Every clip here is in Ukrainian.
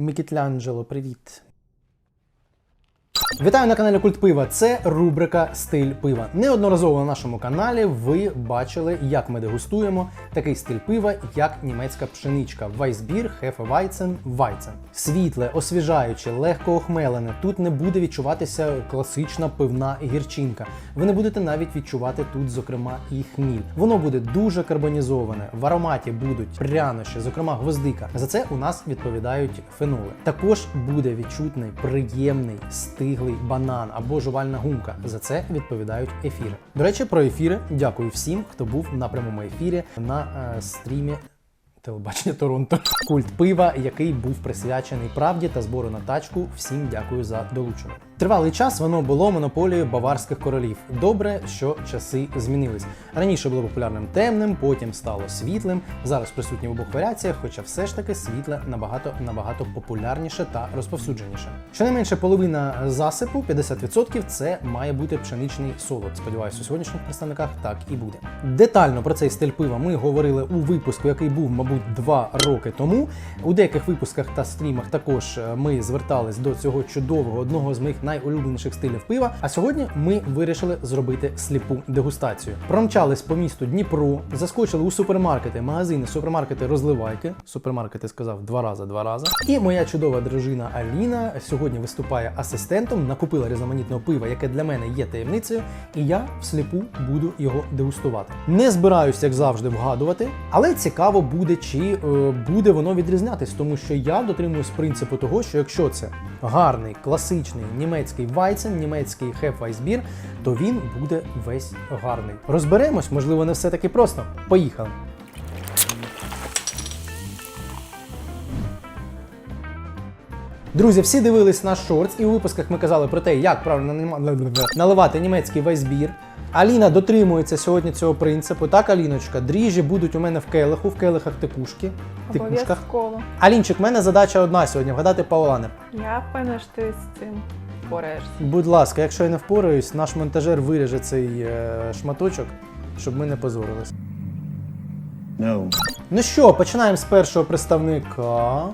Мікітлянджело, привіт. Вітаю на каналі Культ Пива. Це рубрика Стиль пива. Неодноразово на нашому каналі ви бачили, як ми дегустуємо такий стиль пива, як німецька пшеничка Weissbier Hefeweizen Weizen. Світле, освіжаюче, легко охмелене. Тут не буде відчуватися класична пивна гірчинка. Ви не будете навіть відчувати тут, зокрема, і хміль. Воно буде дуже карбонізоване. В ароматі будуть прянощі, зокрема гвоздика. За це у нас відповідають феноли. Також буде відчутний, приємний, стиглий банан або жувальна гумка. За це відповідають ефіри. До речі, про ефіри дякую всім, хто був на прямому ефірі на е, стрімі. Телебачення Торонто. Культ пива, який був присвячений правді та збору на тачку. Всім дякую за долучення. Тривалий час воно було монополією баварських королів. Добре, що часи змінились. Раніше було популярним темним, потім стало світлим. Зараз присутнє в обох варіаціях, хоча все ж таки світле набагато набагато популярніше та розповсюдженіше. Щонайменше половина засипу, 50% це має бути пшеничний солод. Сподіваюся, у сьогоднішніх представниках так і буде. Детально про цей стиль пива ми говорили у випуску, який був, мабуть, два роки тому. У деяких випусках та стрімах також е, ми звертались до цього чудового одного з моїх найулюбленіших стилів пива. А сьогодні ми вирішили зробити сліпу дегустацію. Промчались по місту Дніпро, заскочили у супермаркети, магазини, супермаркети розливайки. Супермаркети сказав два рази, два рази. І моя чудова дружина Аліна сьогодні виступає асистентом, накупила різноманітного пива, яке для мене є таємницею, і я всліпу буду його дегустувати. Не збираюсь, як завжди, вгадувати, але цікаво буде, чи е, буде воно відрізнятись, тому що я дотримуюсь принципу того, що якщо це гарний, класичний німецький Weizen, німецький Hefeweißbier, то він буде весь гарний. Розберемось, можливо, не все таки просто. Поїхали. Друзі, всі дивились наш шортс, і у випусках ми казали про те, як правильно наливати німецький вайсбір. Аліна дотримується сьогодні цього принципу. Так, Аліночка, дріжджі будуть у мене в келиху, в келихах тикушки. Тикушках. Обов'язково. Алінчик, в мене задача одна сьогодні вгадати Пауланер. Я впевнена, що ти з цим впораєшся. Будь ласка, якщо я не впораюсь, наш монтажер виріже цей е, шматочок, щоб ми не позорились. No. Ну що, починаємо з першого представника.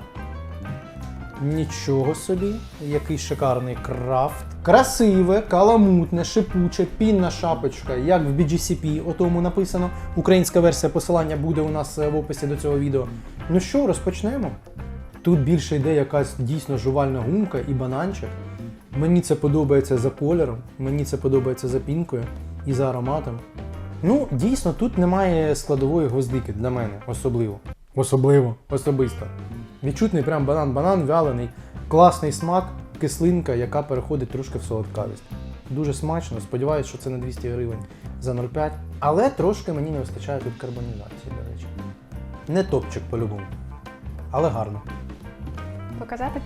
Нічого собі, який шикарний крафт. Красиве, каламутне, шипуче, пінна шапочка, як в BGCP, отому написано. Українська версія посилання буде у нас е, в описі до цього відео. Ну що, розпочнемо. Тут більше йде якась дійсно жувальна гумка і бананчик. Мені це подобається за кольором, мені це подобається за пінкою і за ароматом. Ну, дійсно, тут немає складової гвоздики для мене, особливо. Особливо, особисто. Відчутний прям банан-банан, вялений, класний смак, кислинка, яка переходить трошки в солодкавість. Дуже смачно, сподіваюся, що це на 200 гривень за 0,5. Але трошки мені не вистачає тут карбонізації, до речі. Не топчик по-любому. Але гарно. Показати?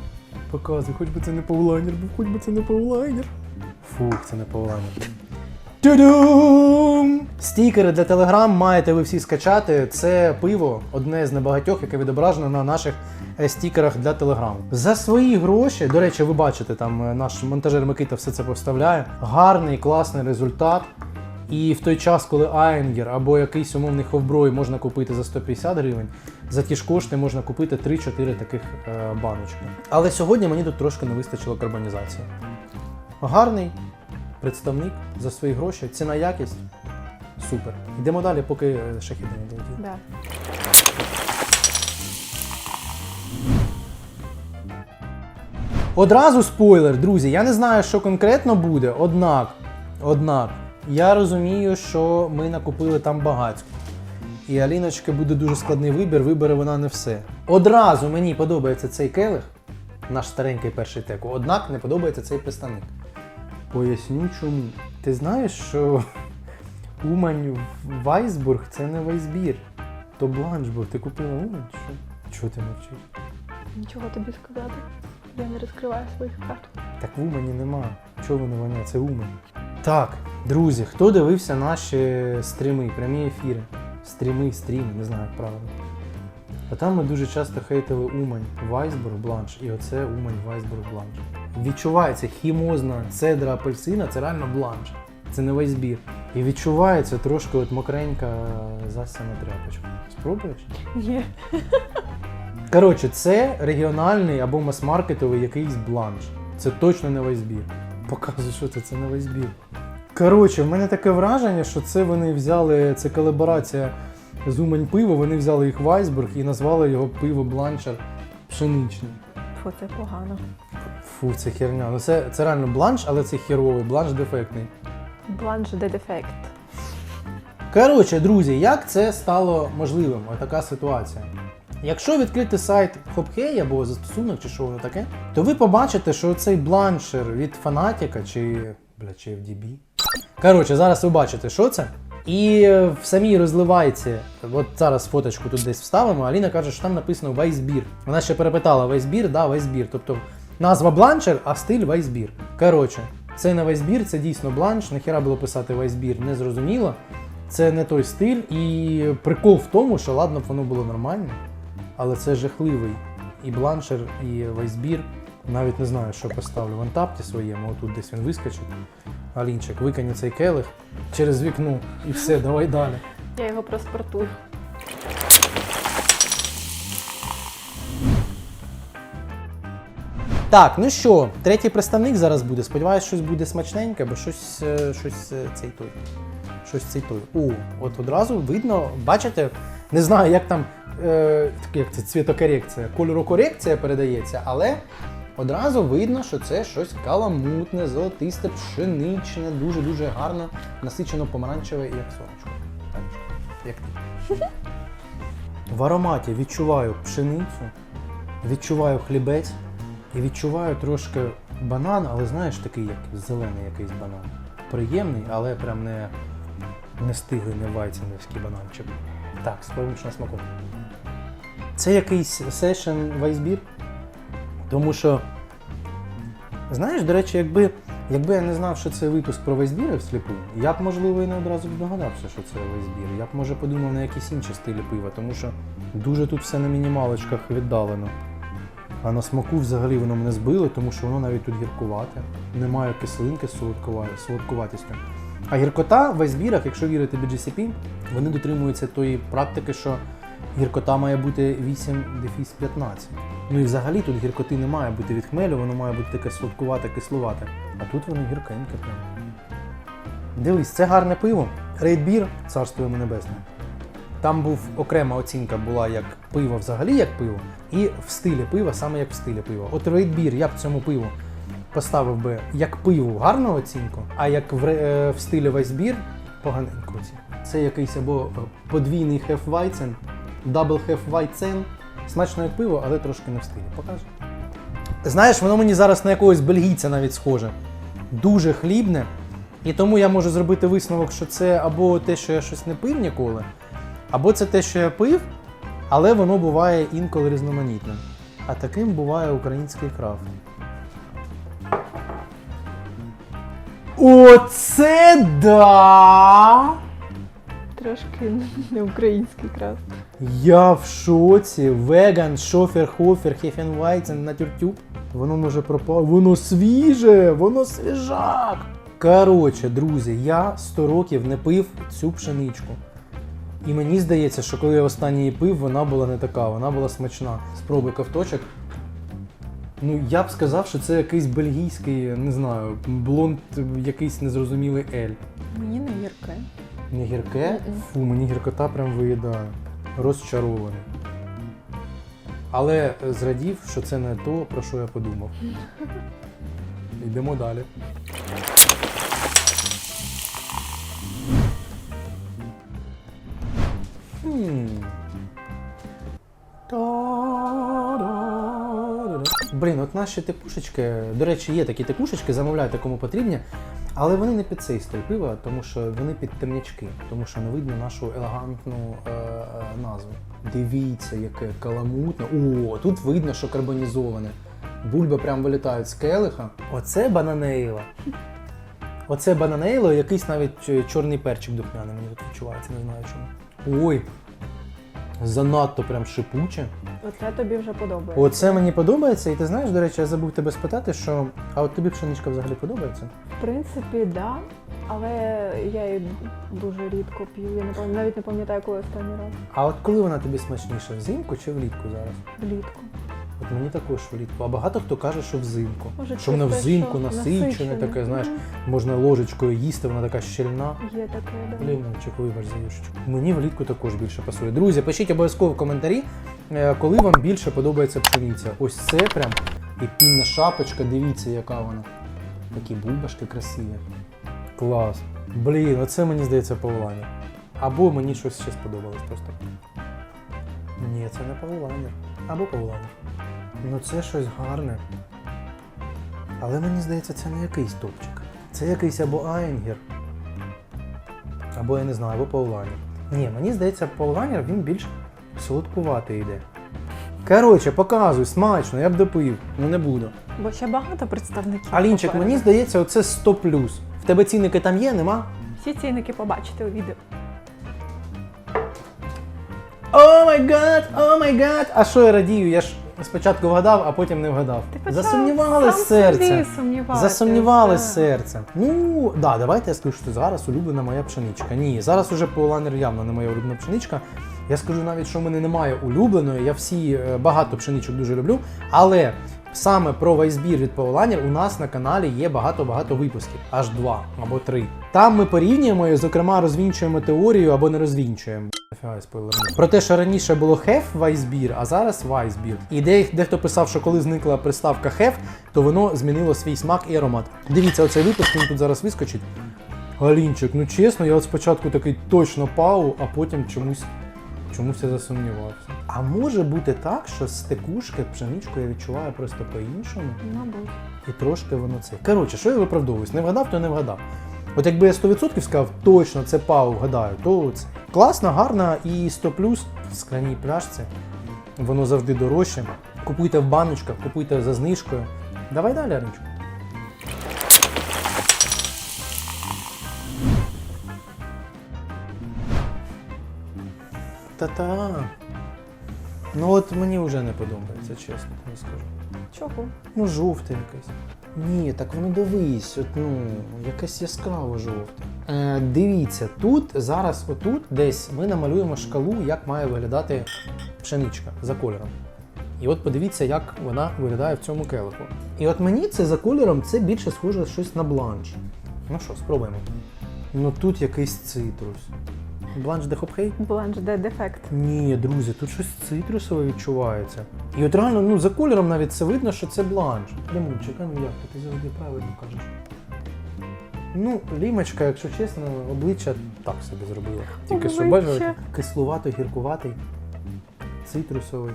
Показуй, хоч би це не павлайнер, був, хоч би це не павлайнер. Фух, це не павлайнер. Тю-дум! Стікери для Telegram маєте ви всі скачати. Це пиво, одне з небагатьох, яке відображено на наших е, стікерах для Telegram. За свої гроші, до речі, ви бачите, там е, наш монтажер Микита все це поставляє. Гарний, класний результат. І в той час, коли Айнгер або якийсь умовний ховброй можна купити за 150 гривень, за ті ж кошти можна купити 3-4 таких е, баночки. Але сьогодні мені тут трошки не вистачило карбонізації. Гарний представник за свої гроші, ціна якість. Супер. Йдемо далі, поки шахіди не долетіли. Да. Одразу спойлер, друзі. Я не знаю, що конкретно буде, однак, однак, я розумію, що ми накупили там багатько. І Аліночки буде дуже складний вибір, вибере вона не все. Одразу мені подобається цей келих, наш старенький перший теку, однак не подобається цей представник. Поясню чому. Ти знаєш, що Умань Вайсбург це не Вайсбір, то Бланшбург. Ти купила Умань? Що? Чого ти мовчиш? Нічого тобі сказати. Я не розкриваю своїх карт. Так в Умані нема. Чого воно воняє? Це Умань. Так, друзі, хто дивився наші стріми, прямі ефіри? Стріми, стріми, не знаю як правильно. А там ми дуже часто хейтили Умань, Вайсбург, Бланш, і оце Умань, Вайсбург, Бланш. Відчувається хімозна цедра апельсина, це реально бланш. Це не вайсбір. І відчувається трошки от мокренька засяна тряпочка. Спробуєш? Ні. Коротше, це регіональний або мас-маркетовий якийсь бланш. Це точно не вайсбір. Показуй, що це, це не вайсбір. Коротше, в мене таке враження, що це вони взяли, це колаборація з Умань пиво, вони взяли їх Вайсберг і назвали його пиво бланшер пшеничний. Фу, це погано. Фу, це херня. Ну це, це реально бланш, але це херовий, бланш дефектний. Бланш де дефект. Коротше, друзі, як це стало можливим? Отака ситуація. Якщо відкрити сайт HopHey або застосунок, чи що воно таке, то ви побачите, що цей бланшер від Фанатіка чи, бля, чи FDB. Коротше, зараз ви бачите, що це. І в самій розливайці, от зараз фоточку тут десь вставимо, Аліна каже, що там написано Вайсбір. Вона ще перепитала Вайсбір, да, Вайсбір. Тобто назва бланшер, а стиль Вайсбір. Коротше, це не Вайсбір, це дійсно бланш. Нахіра було писати Вайсбір, не зрозуміло. Це не той стиль, і прикол в тому, що ладно б воно було нормально, але це жахливий. І бланшер, і вайсбір. Навіть не знаю, що поставлю в антапті своєму, отут десь він вискочить. Алінчик, викине цей келих через вікно і все, давай далі. Я його проспортую. Так, ну що, третій представник зараз буде. Сподіваюсь, щось буде смачненьке, бо щось, е, щось е, цей той. Щось цей той. О, от одразу видно, бачите, не знаю, як там е, як це цвітокорекція, кольорокорекція передається, але одразу видно, що це щось каламутне, золотисте, пшеничне, дуже-дуже гарно, насичено помаранчеве як сонечко. Як ти. В ароматі відчуваю пшеницю, відчуваю хлібець і відчуваю трошки банан, але знаєш, такий як зелений якийсь банан. Приємний, але прям не, не стиглий, не вайценівський бананчик. Так, спробуємо на смаку. Це якийсь сешн вайсбір, тому що, знаєш, до речі, якби, якби я не знав, що це випуск про вайсбіри всліпу, я б, можливо, і не одразу б догадався, що це вайсбір. Я б, може, подумав на якісь інші стилі пива, тому що дуже тут все на мінімалочках віддалено. А на смаку взагалі воно мене збило, тому що воно навіть тут гіркувате. Немає кислинки з солодкуватістю. А гіркота в айсбірах, якщо вірити BGCP, вони дотримуються тої практики, що гіркота має бути 8 дефіс 15. Ну і взагалі тут гіркоти не має бути від хмелю, воно має бути таке солодкувате, кислувате. А тут воно гіркеньке прям. Дивись, це гарне пиво. Рейдбір, царство йому небесне. Там був окрема оцінка була як пиво взагалі як пиво, і в стилі пива, саме як в стилі пива. От рейдбір я б цьому пиву поставив би як пиву гарну оцінку, а як в, е, в стилі вайсбір поганеньку оцінку. Це якийсь або подвійний хефвайцен, дабл хефвайцен. Смачно як пиво, але трошки не в стилі. Покажу. Знаєш, воно мені зараз на якогось бельгійця навіть схоже. Дуже хлібне. І тому я можу зробити висновок, що це або те, що я щось не пив ніколи, або це те, що я пив, але воно буває інколи різноманітним. А таким буває український крафт. Оце да! Трошки не український крафт. Я в шоці. Веган, шофер, хофер, хефенвайцен, натюртюб. Воно може пропало. Воно свіже, воно свіжак. Коротше, друзі, я 100 років не пив цю пшеничку. І мені здається, що коли я останній її пив, вона була не така, вона була смачна. Спробуй ковточок. Ну, я б сказав, що це якийсь бельгійський, не знаю, блонд, якийсь незрозумілий ель. Мені не гірке. Не гірке? Фу, мені гіркота прям виїдає. Розчарований. Але зрадів, що це не то, про що я подумав. Йдемо далі. Хм. Та-да-да-да. Блін, от наші текушечки, до речі, є такі текушечки, замовляйте кому потрібні, але вони не під цей стиль пива, тому що вони під темнячки, тому що не видно нашу елегантну е, е, назву. Дивіться, яке каламутне. О, тут видно, що карбонізоване. Бульби прям вилітають з келиха. Оце бананейла. Оце бананейло, якийсь навіть е, чорний перчик духмяний мені тут відчувається, не знаю чому. Ой, занадто прям шипуче. Оце тобі вже подобається. Оце мені подобається, і ти знаєш, до речі, я забув тебе спитати, що. А от тобі пшеничка взагалі подобається? В принципі, да. Але я її дуже рідко п'ю. Я не пам'ятаю, навіть не пам'ятаю, коли останній раз. А от коли вона тобі смачніша, взимку чи влітку зараз? Влітку. От мені також влітку. А багато хто каже, що взимку. Може, що воно те, взимку що насичене, насичене. таке, знаєш, можна ложечкою їсти, вона така щільна. Є таке, да. Лимончик, вибач за юшечку. Мені влітку також більше пасує. Друзі, пишіть обов'язково в коментарі, е, коли вам більше подобається пшениця. Ось це прям і пінна шапочка, дивіться, яка вона. Такі бульбашки красиві. Клас. Блін, оце мені здається павлання. Або мені щось ще сподобалось просто. Ні, це не павлання. Або павлання. Ну це щось гарне. Але мені здається, це не якийсь топчик. Це якийсь або айнгер, або я не знаю, або пауланер. Ні, мені здається, пауланер він більш солодкуватий йде. Коротше, показуй, смачно, я б допив, ну не буду. Бо ще багато представників. Алінчик, попереду. мені здається, оце 100 В тебе цінники там є, нема? Всі цінники побачите у відео. О май гад, о май гад! А що я радію? Я ж спочатку вгадав, а потім не вгадав. Ти засумнівали Засумнівалось сам серце. собі Засумнівалось так. серце. Ну, да, давайте я скажу, що зараз улюблена моя пшеничка. Ні, зараз уже поланер явно не моя улюблена пшеничка. Я скажу навіть, що в мене немає улюбленої. Я всі е, багато пшеничок дуже люблю. Але саме про вайсбір від Пауланір у нас на каналі є багато-багато випусків, аж два або три. Там ми порівнюємо і, зокрема, розвінчуємо теорію або не розвінчуємо. Про те, що раніше було хеф вайсбір, а зараз вайсбір. І дехто писав, що коли зникла приставка хеф, то воно змінило свій смак і аромат. Дивіться, оцей випуск він тут зараз вискочить. Галінчик, ну чесно, я от спочатку такий точно пау, а потім чомусь, чомусь я засумнівався. А може бути так, що з текушки пшеничку я відчуваю просто по-іншому, Мабуть. і трошки воно це. Коротше, що я виправдовуюсь? Не вгадав, то не вгадав. От якби я 100% сказав, точно це пау вгадаю, то це класна, гарна і 100 плюс в скляній пляшці. Воно завжди дорожче. Купуйте в баночках, купуйте за знижкою. Давай далі, Арнічку. Та-та. Ну от мені вже не подобається, чесно тобі скажу. Чого? Ну, жовте якесь. Ні, так воно дивись, от, ну, якесь яскраво жовте. Е, дивіться, тут зараз, отут, десь ми намалюємо шкалу, як має виглядати пшеничка за кольором. І от подивіться, як вона виглядає в цьому келиху. І от мені це за кольором це більше схоже щось на бланш. Ну що, спробуємо. Ну тут якийсь цитрус. Бланш де хопхей? Бланш де дефект. Ні, друзі, тут щось цитрусове відчувається. І от реально, ну за кольором навіть це видно, що це бланш. Лімончик, а ну як ти? завжди правильно кажеш. Ну, лімочка, якщо чесно, обличчя так собі зробила. Тільки що бачили, кислуватий, гіркуватий, цитрусовий,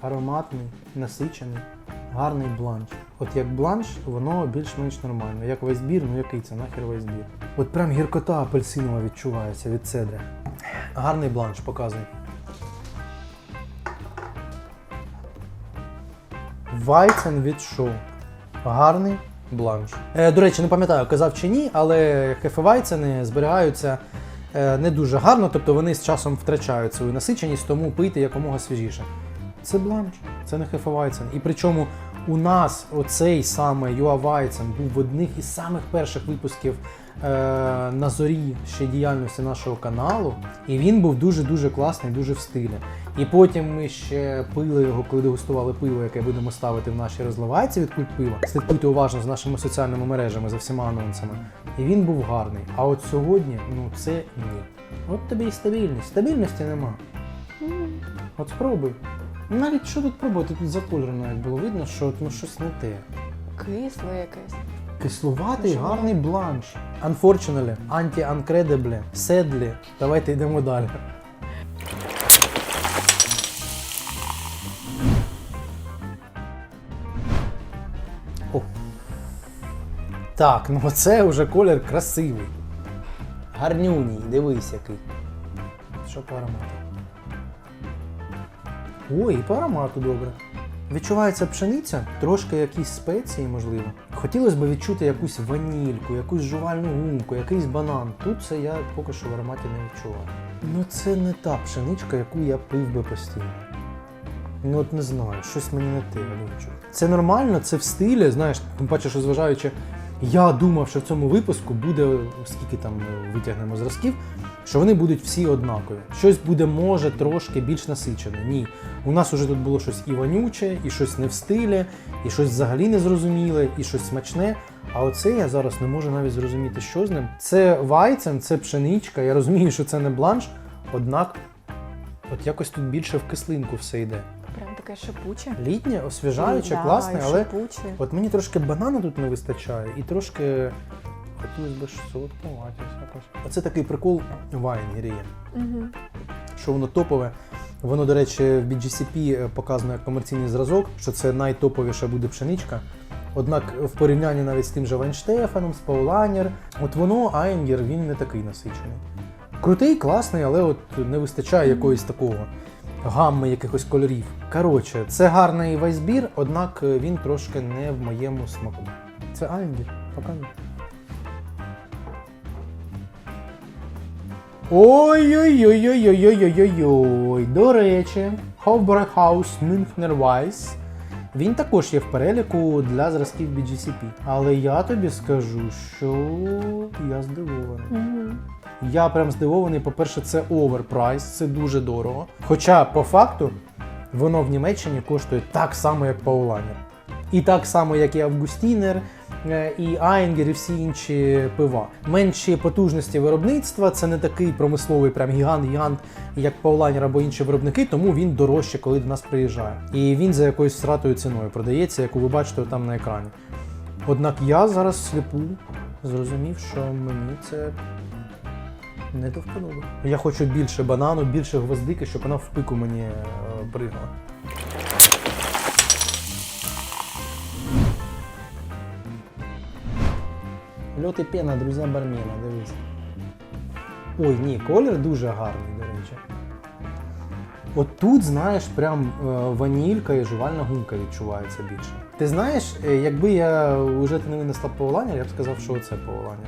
ароматний, насичений, гарний бланш. От як бланш, воно більш-менш нормально. Як вайсбір, ну який це нахер вайсбір. От прям гіркота апельсинова відчувається від цедри. Гарний бланш, показуй. Вайцен від шоу. Гарний бланш. Е, до речі, не пам'ятаю, казав чи ні, але хефевайцени зберігаються е, не дуже гарно, тобто вони з часом втрачають свою насиченість, тому пийте якомога свіжіше. Це бланш, це не хефевайцен. І причому у нас оцей саме Юавайцен був в одних із самих перших випусків е, на зорі ще діяльності нашого каналу, і він був дуже-дуже класний, дуже в стилі. І потім ми ще пили його, коли дегустували пиво, яке будемо ставити в наші розливайці від культ пива. Слідкуйте уважно з нашими соціальними мережами за всіма анонсами. І він був гарний. А от сьогодні, ну це ні. От тобі і стабільність. Стабільності нема. От спробуй. Навіть що тут пробувати? Тут за кольором навіть було видно, що ну, щось не те. Кисле якесь. Кислуватий, гарний бланш. Unfortunately, anti-uncredible, sadly. Давайте йдемо далі. О. Так, ну це вже колір красивий. Гарнюній, дивись який. Що по аромату? Ой, і по аромату добре. Відчувається пшениця, трошки якісь спеції, можливо. Хотілося б відчути якусь ванільку, якусь жувальну гумку, якийсь банан. Тут це я поки що в ароматі не відчуваю. Ну це не та пшеничка, яку я пив би постійно. Ну от не знаю, щось мені не те, Алінчо. Це нормально, це в стилі, знаєш, тим паче, що зважаючи, Я думав, що в цьому випуску буде, скільки там витягнемо зразків, що вони будуть всі однакові. Щось буде, може, трошки більш насичене. Ні. У нас уже тут було щось і вонюче, і щось не в стилі, і щось взагалі незрозуміле, і щось смачне. А оце я зараз не можу навіть зрозуміти, що з ним. Це вайцен, це пшеничка. Я розумію, що це не бланш, однак от якось тут більше в кислинку все йде. Таке шипуче. Літнє, освіжаюче, Да, класне, але шипуче. от мені трошки банану тут не вистачає, і трошки хотілося б солодкуватись якось. Оце такий прикол вайнгері є, Угу. що воно топове. Воно, до речі, в BGCP показано як комерційний зразок, що це найтоповіша буде пшеничка. Однак в порівнянні навіть з тим же Вайнштефаном, з Пауланер, от воно, Айнгер, він не такий насичений. Крутий, класний, але от не вистачає якоїсь такого гамми якихось кольорів. Коротше, це гарний вайсбір, однак він трошки не в моєму смаку. Це Айнгер, показуй. Ой-ой-ой-ой-ой-ой-ой-ой. До речі, Münchner Weiss. Він також є в переліку для зразків BGCP. Але я тобі скажу, що я здивований. Угу. Я прям здивований. По-перше, це оверпрайс, це дуже дорого. Хоча, по факту, воно в Німеччині коштує так само, як Пауланер. І так само, як і Августінер, і Айнгер, і всі інші пива. Менші потужності виробництва, це не такий промисловий прям гігант-гігант, як Пауланер або інші виробники, тому він дорожче, коли до нас приїжджає. І він за якоюсь сратою ціною продається, яку ви бачите там на екрані. Однак я зараз сліпу зрозумів, що мені це не до вподоби. Я хочу більше банану, більше гвоздики, щоб вона в пику мені е, Льот і пена, друзі бармена, дивись. Ой, ні, колір дуже гарний, до речі. От тут, знаєш, прям е, ванілька і жувальна гумка відчувається більше. Ти знаєш, е, якби я вже ти не винесла поволання, я б сказав, що це поволання.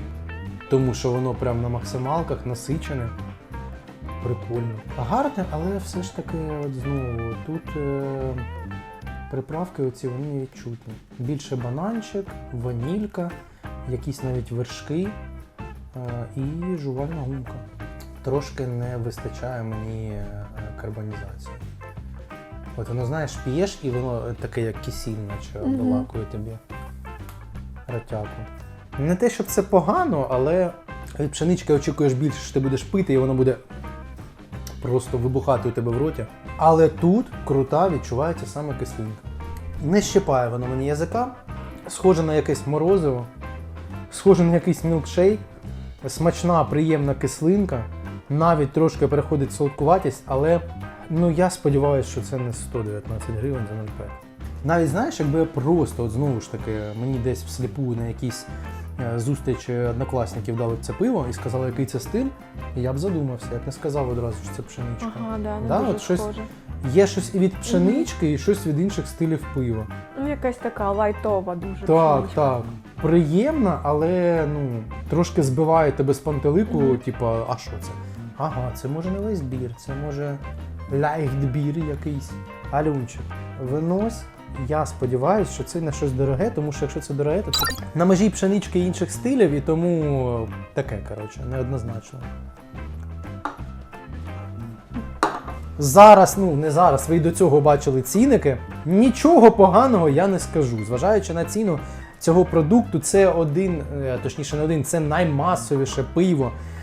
Тому що воно прям на максималках насичене. Прикольно. Гарне, але все ж таки, от знову, тут е, приправки оці вони відчутні. Більше бананчик, ванілька, якісь навіть вершки е, і жувальна гумка. Трошки не вистачає мені е, карбонізації. От воно, знаєш, п'єш і воно таке, як кисіль, наче обволакує тобі ротяку. Не те, щоб це погано, але від пшенички очікуєш більше, що ти будеш пити, і воно буде просто вибухати у тебе в роті. Але тут крута відчувається саме кислинка. Не щипає воно мені язика, схоже на якесь морозиво, схоже на якийсь мілкшейк, смачна, приємна кислинка, навіть трошки переходить солодкуватість, але ну, я сподіваюся, що це не 119 гривень за 0,5. Навіть знаєш, якби я просто, от знову ж таки, мені десь всліпу на якійсь е, зустрічі однокласників дали б це пиво і сказали, який це стиль, я б задумався, я б не сказав одразу, що це пшеничка. Ага, да, не Да, дуже от щось- схоже. Є щось і від пшенички, і щось від інших стилів пива. Ну, якась така лайтова дуже. Так, пшеничка. так. Приємна, але ну, трошки збиває тебе з пантелику, Мгм. типа, а що це? Ага, це може не весь бір, це може лайхтбір якийсь. Алюнчик, винось. Я сподіваюся, що це не щось дороге, тому що якщо це дороге, то це на межі пшенички інших стилів, і тому таке, коротше, неоднозначно. Зараз, ну не зараз, ви й до цього бачили цінники. Нічого поганого я не скажу. Зважаючи на ціну цього продукту, це один, е, точніше, не один, це наймасовіше пиво, е,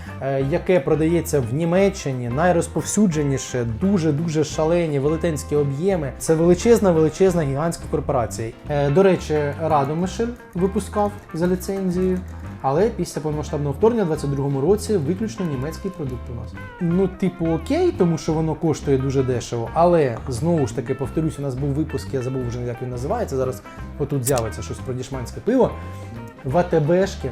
яке продається в Німеччині, найрозповсюдженіше, дуже-дуже шалені велетенські об'єми. Це величезна, величезна гігантська корпорація. Е, До речі, Радомишль випускав за ліцензією. Але після повномасштабного вторгнення в 22-му році виключно німецький продукт у нас. Ну, типу, окей, тому що воно коштує дуже дешево. Але знову ж таки, повторюсь, у нас був випуск, я забув вже як він називається. Зараз отут з'явиться щось про дішманське пиво. В АТБшки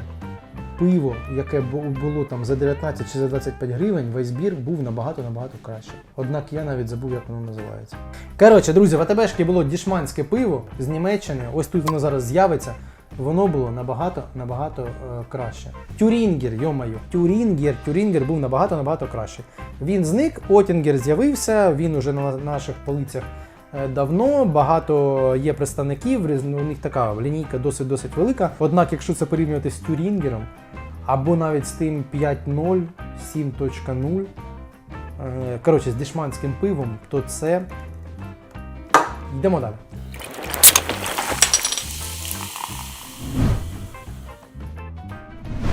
пиво, яке було там за 19 чи за 25 гривень, весь збір був набагато набагато краще. Однак я навіть забув, як воно називається. Коротше, друзі, в АТБшки було дішманське пиво з Німеччини. Ось тут воно зараз з'явиться. Воно було набагато набагато е, краще. Тюрінгер, йомаю, Тюрінгер, Тюрінгер був набагато набагато краще. Він зник, Отінгер з'явився, він уже на наших полицях давно. Багато є представників. У них така лінійка досить досить велика. Однак, якщо це порівнювати з Тюрінгером, або навіть з тим 5.0, 7.0, е, коротше, з дешманським пивом, то це. Йдемо далі.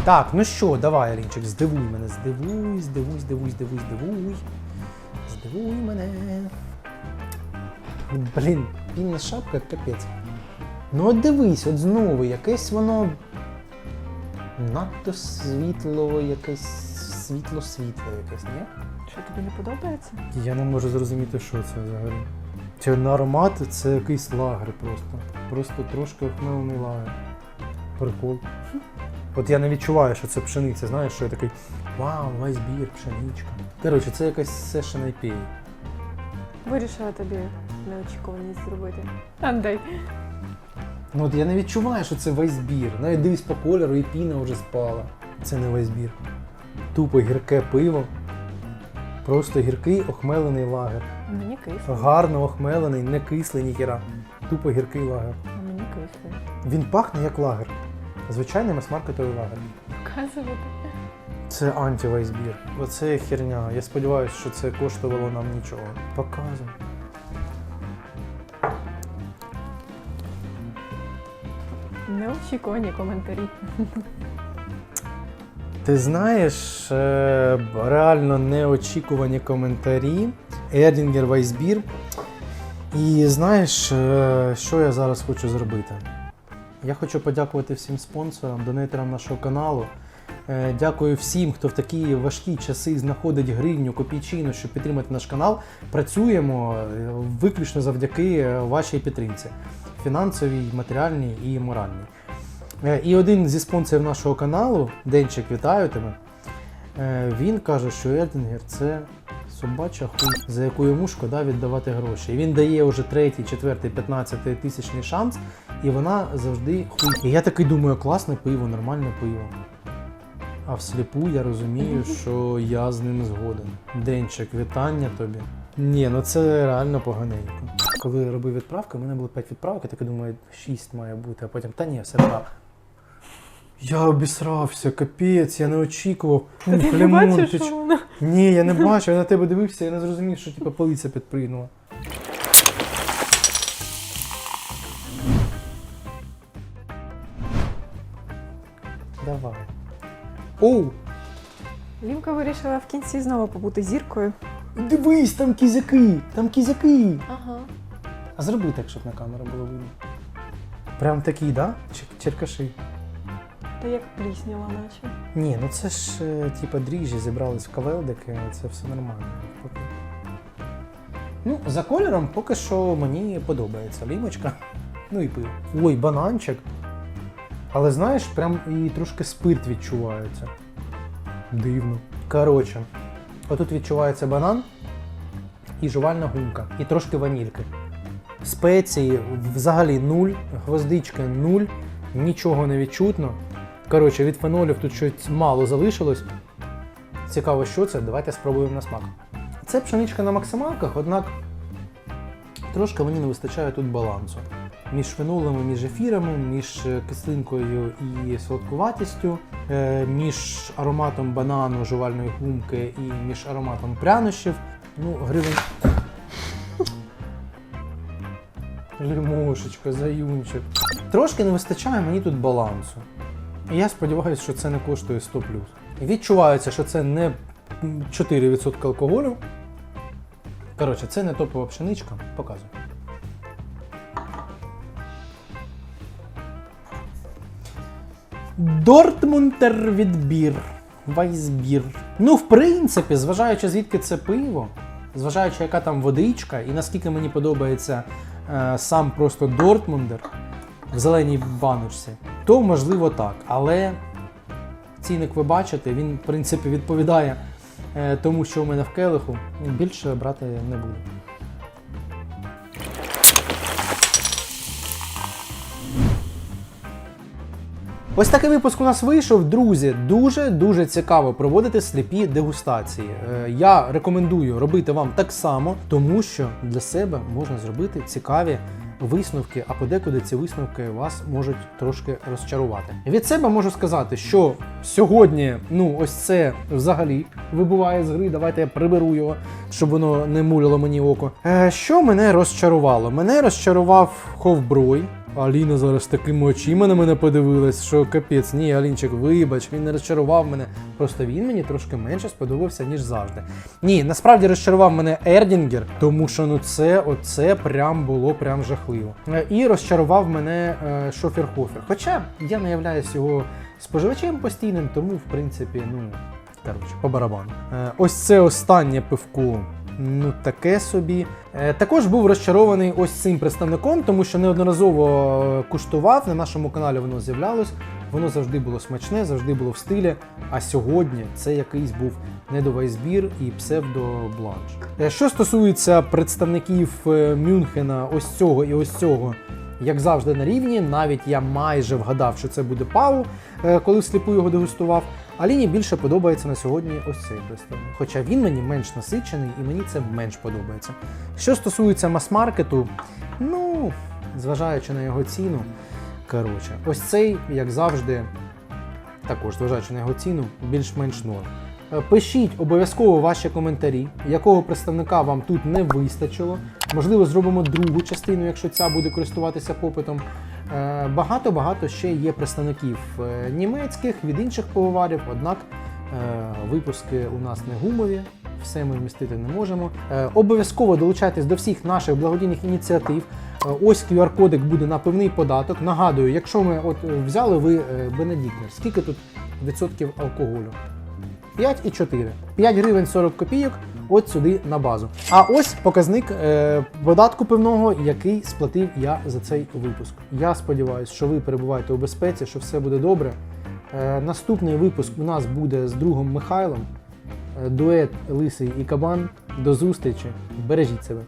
Так, ну що, давай, Алінчик, здивуй мене, здивуй, здивуй, здивуй, здивуй, здивуй. Здивуй мене. Блін, пінна шапка капець. Ну от дивись, от знову якесь воно надто світло, якесь світло-світло якесь, ні? Що тобі не подобається? Я не можу зрозуміти, що це взагалі. Це на аромат це якийсь лагер просто. Просто трошки охмелений лагер. Прикол. От я не відчуваю, що це пшениця, знаєш, що я такий вау, весь бір, пшеничка. Коротше, це якась session IPA. Вирішила тобі неочікуваність зробити. Андай. Ну от я не відчуваю, що це весь бір. Навіть дивись по кольору і піна вже спала. Це не весь бір. Тупо гірке пиво. Просто гіркий охмелений лагер. Мені кисло. Гарно охмелений, не кислий ніхіра. Тупо гіркий лагер. А мені кисло. Він пахне як лагер. Звичайний мас-маркетовий лагер. Показувати. Це антивайсбір. Оце херня. Я сподіваюся, що це коштувало нам нічого. Показуй. Неочікувані коментарі. Ти знаєш, е, реально неочікувані коментарі. Ердінгер Вайсбір. І знаєш, е, що я зараз хочу зробити? Я хочу подякувати всім спонсорам, донейтерам нашого каналу. Е, Дякую всім, хто в такі важкі часи знаходить гривню, копійчину, щоб підтримати наш канал. Працюємо е, виключно завдяки е, вашій підтримці фінансовій, матеріальній і моральній. І один зі спонсорів нашого каналу, Денчик, вітаю тебе. Він каже, що Ердінгер це собача хуй, за яку йому шкода віддавати гроші. І він дає вже третій, четвертий, п'ятнадцятий тисячний шанс, і вона завжди хуй. І я такий думаю, класне пиво, нормальне пиво. А всліпу я розумію, що я з ним згоден. Денчик, вітання тобі. Ні, ну це реально поганенько. Коли я робив відправки, у мене було 5 відправок, я таки думаю, 6 має бути, а потім, та ні, все так. Я обісрався, капець, я не очікував. Ти не бачиш, що воно? Ні, я не бачив, я на тебе дивився, я не зрозумів, що типу, полиця підпригнула. Оу! Лімка вирішила в кінці знову побути зіркою. Дивись, там кізяки! Там кізяки! Ага. А зроби так, щоб на камеру було видно. Прям такі, да? Чер- Черкаши. Та як пліснява, наче. Ні, ну це ж е, типа дріжджі зібрались в кавелдики, це все нормально. Поки. Ну, за кольором поки що мені подобається лімочка. Ну і пиво. Ой, бананчик. Але знаєш, прям і трошки спирт відчувається. Дивно. Коротше, отут відчувається банан і жувальна гумка, і трошки ванільки. Спеції взагалі нуль, гвоздички нуль, нічого не відчутно. Коротше, від фенолів тут щось мало залишилось. Цікаво, що це. Давайте спробуємо на смак. Це пшеничка на максималках, однак трошки мені не вистачає тут балансу. Між фенолами, між ефірами, між е, кислинкою і солодкуватістю, е, між ароматом банану, жувальної гумки і між ароматом прянощів. Ну, гривень. Лімошечка, заюнчик. Трошки не вистачає мені тут балансу. І я сподіваюся, що це не коштує 100 Відчувається, що це не 4% алкоголю. Коротше, це не топова пшеничка. Показую. Дортмунтер відбір. Вайсбір. Ну, в принципі, зважаючи звідки це пиво, зважаючи, яка там водичка, і наскільки мені подобається е, сам просто Дортмундер в зеленій баночці, то можливо так. Але цінник ви бачите, він, в принципі, відповідає е, тому, що у мене в келиху. Більше брати не буду. Ось такий випуск у нас вийшов. Друзі, дуже дуже цікаво проводити сліпі дегустації. Е, Я рекомендую робити вам так само, тому що для себе можна зробити цікаві. Висновки, а подекуди ці висновки вас можуть трошки розчарувати. Від себе можу сказати, що сьогодні, ну ось це взагалі вибуває з гри. Давайте я приберу його, щоб воно не муляло мені око. Е, що мене розчарувало? Мене розчарував ховброй. Аліна зараз такими очима на мене подивилась, що капець, ні, Алінчик, вибач, він не розчарував мене. Просто він мені трошки менше сподобався, ніж завжди. Ні, насправді розчарував мене Ердінгер, тому що ну це оце прям було прям жахливо. Е, І розчарував мене е, Шофер Хофер. Хоча я не являюсь його споживачем постійним, тому в принципі, ну коротше, по барабану. Е, ось це останнє пивко. Ну, таке собі. Е, також був розчарований ось цим представником, тому що неодноразово е, куштував. На нашому каналі воно з'являлось. Воно завжди було смачне, завжди було в стилі. А сьогодні це якийсь був недовайзбір і псевдобланш. Е, Що стосується представників Мюнхена, ось цього і ось цього, як завжди на рівні, навіть я майже вгадав, що це буде Пау, коли всліпу його дегустував. Аліні більше подобається на сьогодні ось цей представник. Хоча він мені менш насичений і мені це менш подобається. Що стосується мас-маркету, ну, зважаючи на його ціну, коротше, ось цей, як завжди, також зважаючи на його ціну, більш-менш норм. Е, Пишіть обов'язково ваші коментарі, якого представника вам тут не вистачило. Можливо, зробимо другу частину, якщо ця буде користуватися попитом. Е, Багато-багато ще є представників е, німецьких від інших пивоварів, однак е, випуски у нас не гумові, все ми вмістити не можемо. Обов'язково долучайтесь до всіх наших благодійних ініціатив. Ось QR-кодик буде на пивний податок. Нагадую, якщо ми от взяли ви Бенедіктнер, скільки тут відсотків алкоголю? 5,4. 5 гривень 40 копійок от сюди на базу. А ось показник е, податку пивного, який сплатив я за цей випуск. Я сподіваюся, що ви перебуваєте у безпеці, що все буде добре. Е, наступний випуск у нас буде з другом Михайлом. Е, дует Лисий і Кабан. До зустрічі. Бережіть себе.